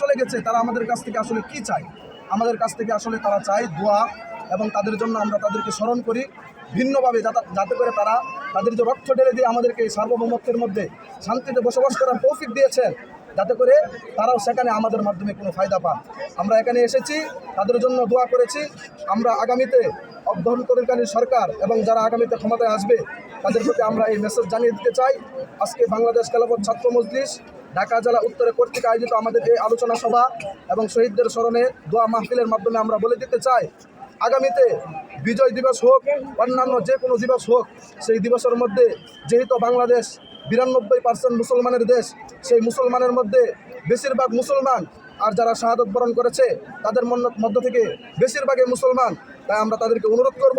চলে গেছে, তারা আমাদের কাছ থেকে আসলে কি চায়? আমাদের কাছ থেকে আসলে তারা চায় দোয়া এবং তাদের জন্য আমরা তাদেরকে স্মরণ করি ভিন্নভাবে, যাতে করে তারা তাদের যে রক্ত ঢেলে দিয়ে আমাদেরকে এই সার্বভৌমত্বের মধ্যে শান্তিতে বসবাস করার তৌফিক দিয়েছেন, যাতে করে তারাও সেখানে আমাদের মাধ্যমে কোনো ফায়দা পান। আমরা এখানে এসেছি, তাদের জন্য দোয়া করেছি। আমরা আগামীতে অভ্যন্তরীণকালীন সরকার এবং যারা আগামীতে ক্ষমতায় আসবে, তাদের প্রতি আমরা এই মেসেজ জানিয়ে দিতে চাই। আজকে বাংলাদেশ খেলাফত ছাত্র মজলিস ঢাকা জেলা উত্তরে কর্তৃক আয়োজিত আমাদের এই আলোচনা সভা এবং শহীদদের স্মরণে দোয়া মাহফিলের মাধ্যমে আমরা বলে দিতে চাই, আগামীতে বিজয় দিবস হোক, অন্যান্য যে কোনো দিবস হোক, সেই দিবসের মধ্যে যেহেতু বাংলাদেশ বিরানব্বই পার্সেন্ট মুসলমানের দেশ, সেই মুসলমানের মধ্যে বেশিরভাগ মুসলমান আর যারা শাহাদত বরণ করেছে, তাদের মধ্য থেকে বেশিরভাগই মুসলমান। তাই আমরা তাদেরকে অনুরোধ করব,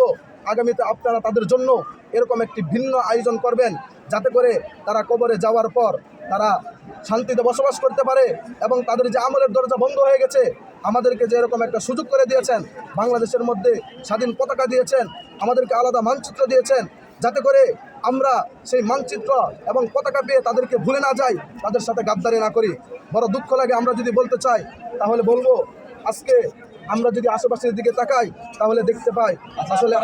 আগামীতে আপনারা তাদের জন্য এরকম একটি ভিন্ন আয়োজন করবেন, যাতে করে তারা কবরে যাওয়ার পর তারা শান্তিতে বসবাস করতে পারে এবং তাদের যে আমলের দরজা বন্ধ হয়ে গেছে, আমাদেরকে যে এরকম একটা সুযোগ করে দিয়েছেন, বাংলাদেশের মধ্যে স্বাধীন পতাকা দিয়েছেন, আমাদেরকে আলাদা মানচিত্র দিয়েছেন, যাতে করে আমরা সেই মানচিত্র এবং পতাকা পেয়ে তাদেরকে ভুলে না যাই, তাদের সাথে গাদ্দারি না করি। বড় দুঃখ লাগে, আমরা যদি বলতে চাই, তাহলে বলব, আজকে আমরা যদি আশেপাশের দিকে তাকাই তাহলে দেখতে পাই আসলে আসলে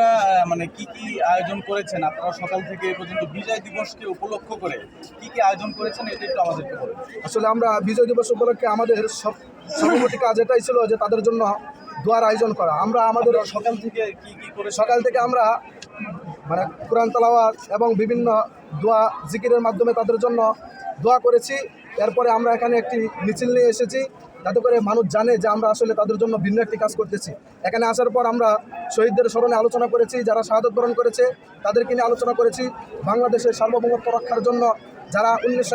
মানে কি কি আয়োজন করেছেন? আপনারা সকাল থেকে পর্যন্ত বিজয় দিবসকে উপলক্ষ করে কি কি আয়োজন করেছেন? এটা একটু আমাদেরকে বলুন। আসলে আমরা বিজয় দিবস উপলক্ষে আমাদের সব সভাপতি কাজ এটাই ছিল যে তাদের জন্য দোয়ার আয়োজন করা। আমরা আমাদের সকাল থেকে কি কি করে সকাল থেকে আমরা মানে কোরআন তালাওয়াত এবং বিভিন্ন দোয়া জিকিরের মাধ্যমে তাদের জন্য দোয়া করেছি। এরপরে আমরা এখানে একটি মিছিল নিয়ে এসেছি। যাতে করে মানুষ জানে যে আমরা আসলে তাদের জন্য ভিন্ন একটি কাজ করতেছি। এখানে আসার পর আমরা শহীদদের স্মরণে আলোচনা করেছি, যারা শাহাদত বরণ করেছে, তাদেরকে নিয়ে আলোচনা করেছি। বাংলাদেশের সার্বভৌমত্ব রক্ষার জন্য যারা উনিশশো